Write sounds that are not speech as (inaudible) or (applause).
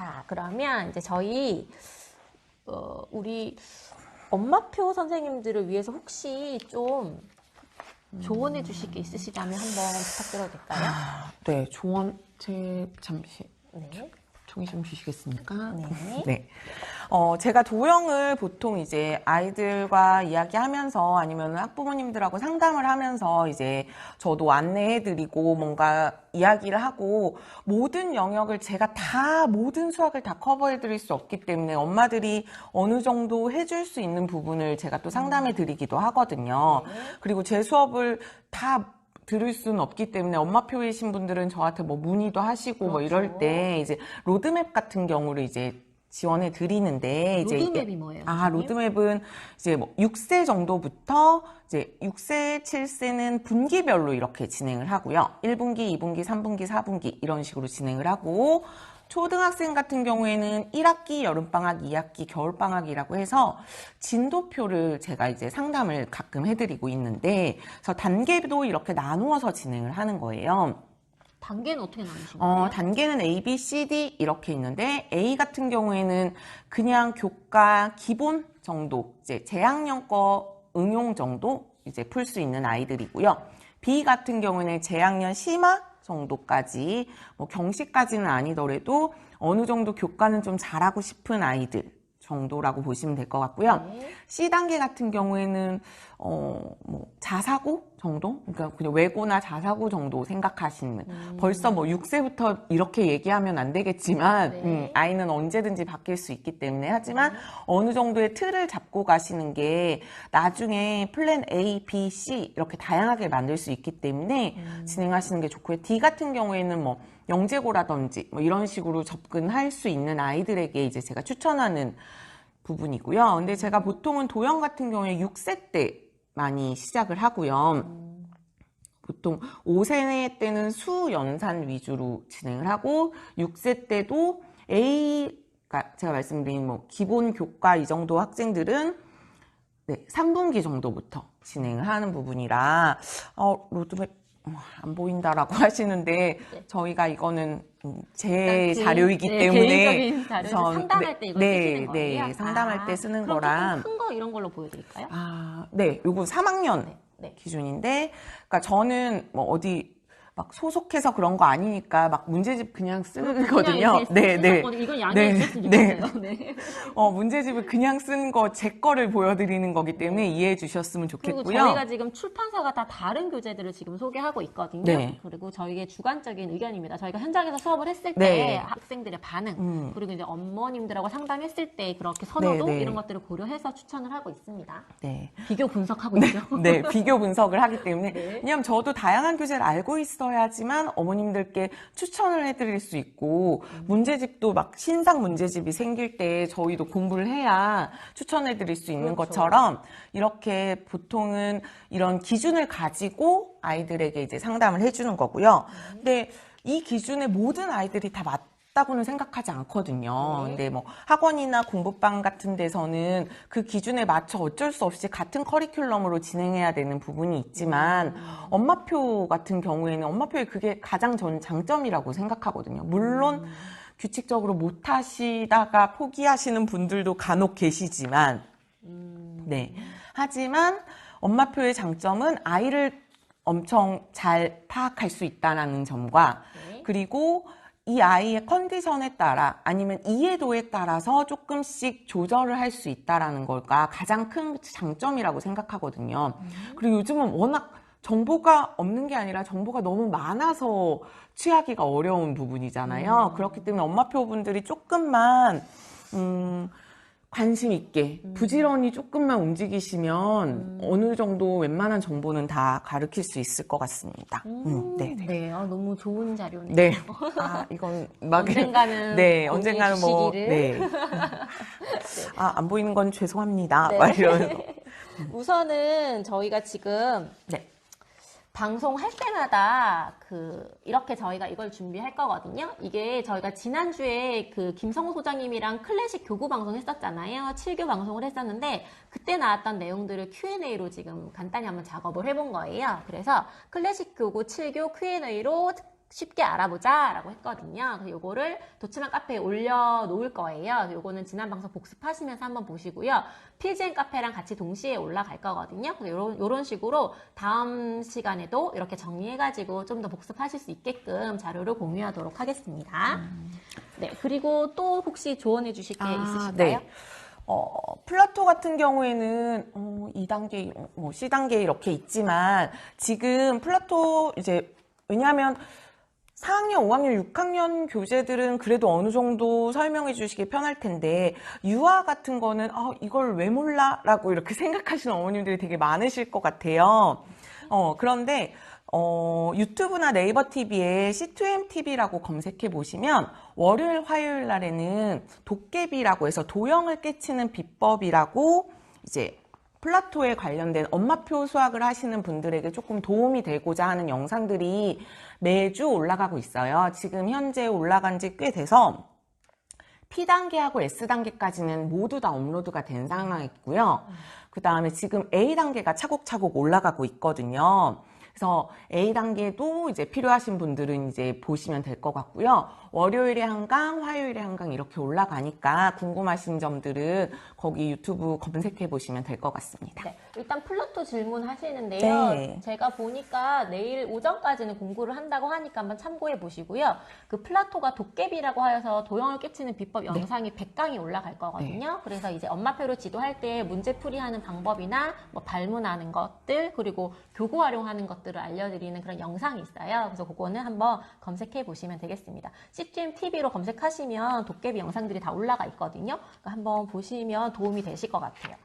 자, 그러면 이제 저희 어, 우리 엄마표 선생님들을 위해서 혹시 좀 조언해 주실 게 있으시다면 한번 부탁드려도 될까요? 아, 네, 조언, 제, 잠시, 네. 종이 좀 주시겠습니까? 네. (laughs) 네. 어, 제가 도형을 보통 이제 아이들과 이야기하면서 아니면 학부모님들하고 상담을 하면서 이제 저도 안내해드리고 뭔가 이야기를 하고 모든 영역을 제가 다 모든 수학을 다 커버해드릴 수 없기 때문에 엄마들이 어느 정도 해줄 수 있는 부분을 제가 또 상담해드리기도 하거든요. 그리고 제 수업을 다 들을 수는 없기 때문에 엄마표이신 분들은 저한테 뭐 문의도 하시고 뭐 이럴 그렇죠. 때 이제 로드맵 같은 경우를 이제 지원해 드리는데 이제 이게- 로드맵이 뭐예요? 아, 선생님? 로드맵은 이제 뭐 6세 정도부터 이제 6세, 7세는 분기별로 이렇게 진행을 하고요. 1분기, 2분기, 3분기, 4분기 이런 식으로 진행을 하고 초등학생 같은 경우에는 1학기 여름방학, 2학기 겨울방학이라고 해서 진도표를 제가 이제 상담을 가끔 해드리고 있는데 그래서 단계도 이렇게 나누어서 진행을 하는 거예요. 단계는 어떻게 나누신 거예요? 어, 단계는 A, B, C, D 이렇게 있는데 A 같은 경우에는 그냥 교과 기본 정도, 이제 재학년 거 응용 정도 이제 풀 수 있는 아이들이고요. B 같은 경우는 재학년 심화 정도까지 뭐 경시까지는 아니더라도 어느 정도 교과는 좀 잘하고 싶은 아이들 정도라고 보시면 될 것 같고요. 네. C 단계 같은 경우에는 어 뭐 자사고 정도, 그러니까 그냥 외고나 자사고 정도 생각하시는. 음. 벌써 뭐 6세부터 이렇게 얘기하면 안 되겠지만 네. 음, 아이는 언제든지 바뀔 수 있기 때문에 하지만 어느 정도의 틀을 잡고 가시는 게 나중에 플랜 A, B, C 이렇게 다양하게 만들 수 있기 때문에 음. 진행하시는 게 좋고요. D 같은 경우에는 뭐 영재고라든지 뭐 이런 식으로 접근할 수 있는 아이들에게 이제 제가 추천하는 부분이고요. 근데 제가 보통은 도형 같은 경우에 6세 때 많이 시작을 하고요. 보통 5세 때는 수 연산 위주로 진행을 하고 6세 때도 A 가 제가 말씀드린 뭐 기본 교과 이 정도 학생들은 네, 3분기 정도부터 진행을 하는 부분이라 어, 로드맵 어, 안 보인다라고 (laughs) 하시는데 저희가 이거는 음, 제 일단 자료이기 네, 때문에 우선 상담할 네, 때 이걸 네, 쓰시는 거예요? 네, 상담할 아, 때 쓰는 거랑 조금 큰거 이런 걸로 보여드릴까요? 아, 네, 요거 3학년 네, 네. 기준인데, 그러니까 저는 뭐 어디 막 소속해서 그런 거 아니니까 막 문제집 그냥 쓰거든요. 네, 네. 이건 양해해 네, 네. 네. (laughs) 어, 문제집을 그냥 쓴 거 제 거를 보여드리는 거기 때문에 이해해 주셨으면 좋겠고요. 저희가 지금 출판사가 다 다른 교재들을 지금 소개하고 있거든요. 네. 그리고 저희의 주관적인 의견입니다. 저희가 현장에서 수업을 했을 때 네. 학생들의 반응, 음. 그리고 이제 어머님들하고 상담했을 때 그렇게 선호도 네, 네. 이런 것들을 고려해서 추천을 하고 있습니다. 네. 비교 분석하고 있죠. 네, 비교 분석을 하기 때문에. (laughs) 네. 왜냐면 저도 다양한 교재를 알고 있어 야지만 어머님들께 추천을 해드릴 수 있고, 음. 문제집도 막 신상 문제집이 생길 때 저희도 공부를 해야 추천해드릴 수 있는 그렇죠. 것처럼, 이렇게 보통은 이런 기준을 가지고 아이들에게 이제 상담을 해주는 거고요. 음. 근데 이 기준에 모든 아이들이 다 맞, 다고는 생각하지 않거든요. 네. 근데 뭐 학원이나 공부방 같은 데서는 그 기준에 맞춰 어쩔 수 없이 같은 커리큘럼으로 진행해야 되는 부분이 있지만 엄마표 같은 경우에는 엄마표의 그게 가장 전 장점이라고 생각하거든요. 물론 규칙적으로 못 하시다가 포기하시는 분들도 간혹 계시지만 네. 하지만 엄마표의 장점은 아이를 엄청 잘 파악할 수 있다는 점과 네. 그리고 이 아이의 컨디션에 따라 아니면 이해도에 따라서 조금씩 조절을 할 수 있다라는 걸가 가장 큰 장점이라고 생각하거든요. 그리고 요즘은 워낙 정보가 없는 게 아니라 정보가 너무 많아서 취하기가 어려운 부분이잖아요. 그렇기 때문에 엄마표 분들이 조금만 음, 관심 있게 부지런히 조금만 움직이시면 어느 정도 웬만한 정보는 다 가르칠 수 있을 것 같습니다. 음, 네. 네. 네, 아, 너무 좋은 자료네요. 네. (laughs) 아, 이건 막 언젠가는 네, 언젠가는 뭐 주시기를. 네. (laughs) 아, 안 보이는 건 죄송합니다. 네. 막 이러면서. (laughs) 우선은 저희가 지금 네. 방송할 때마다 그 이렇게 저희가 이걸 준비할 거거든요. 이게 저희가 지난주에 그 김성호 소장님이랑 클래식 교구 방송 했었잖아요. 7교 방송을 했었는데 그때 나왔던 내용들을 Q&A로 지금 간단히 한번 작업을 해본 거예요. 그래서 클래식 교구 7교 Q&A로 쉽게 알아보자 라고 했거든요. 그래서 요거를 도치만 카페에 올려놓을 거예요. 요거는 지난 방송 복습하시면서 한번 보시고요. PGN 카페랑 같이 동시에 올라갈 거거든요. 요런, 요런 식으로 다음 시간에도 이렇게 정리해가지고 좀 더 복습하실 수 있게끔 자료를 공유하도록 하겠습니다. 네, 그리고 또 혹시 조언해 주실 게 있으실까요? 네. 어, 플라토 같은 경우에는 어, 2단계, 뭐 C단계 이렇게 있지만 지금 플라토 이제 왜냐하면 4학년, 5학년, 6학년 교재들은 그래도 어느 정도 설명해 주시기 편할 텐데 유아 같은 거는 아, 이걸 왜 몰라? 라고 이렇게 (laughs) 생각하시는 어머님들이 되게 많으실 것 같아요. 어, 그런데 어, 유튜브나 네이버 TV에 C2M TV라고 검색해 보시면 월요일, 화요일 날에는 도깨비라고 해서 도형을 깨치는 비법이라고 이제 플라토에 관련된 엄마표 수학을 하시는 분들에게 조금 도움이 되고자 하는 영상들이 매주 올라가고 있어요. 지금 현재 올라간 지 꽤 돼서 P단계하고 S단계까지는 모두 다 업로드가 된 상황이고요. 그 다음에 지금 A단계가 차곡차곡 올라가고 있거든요. 그래서 A단계도 이제 필요하신 분들은 이제 보시면 될 것 같고요. 월요일에 한 강, 화요일에 한강 이렇게 올라가니까 궁금하신 점들은 거기 유튜브 검색해 보시면 될 것 같습니다. 네, 일단 플라토 질문 하시는데요. 네. 제가 보니까 내일 오전까지는 공부를 한다고 하니까 한번 참고해 보시고요. 그 플라토가 도깨비라고 하여서 도형을 깨치는 비법 영상이 100강이 올라갈 거거든요. 그래서 이제 엄마표로 지도할 때 문제 풀이하는 방법이나 뭐 발문하는 것들 그리고 교구 활용하는 것들을 알려드리는 그런 영상이 있어요. 그래서 그거는 한번 검색해 보시면 되겠습니다. CGM TV로 검색하시면 도깨비 영상들이 다 올라가 있거든요. 그러니까 한번 보시면 도움이 되실 것 같아요.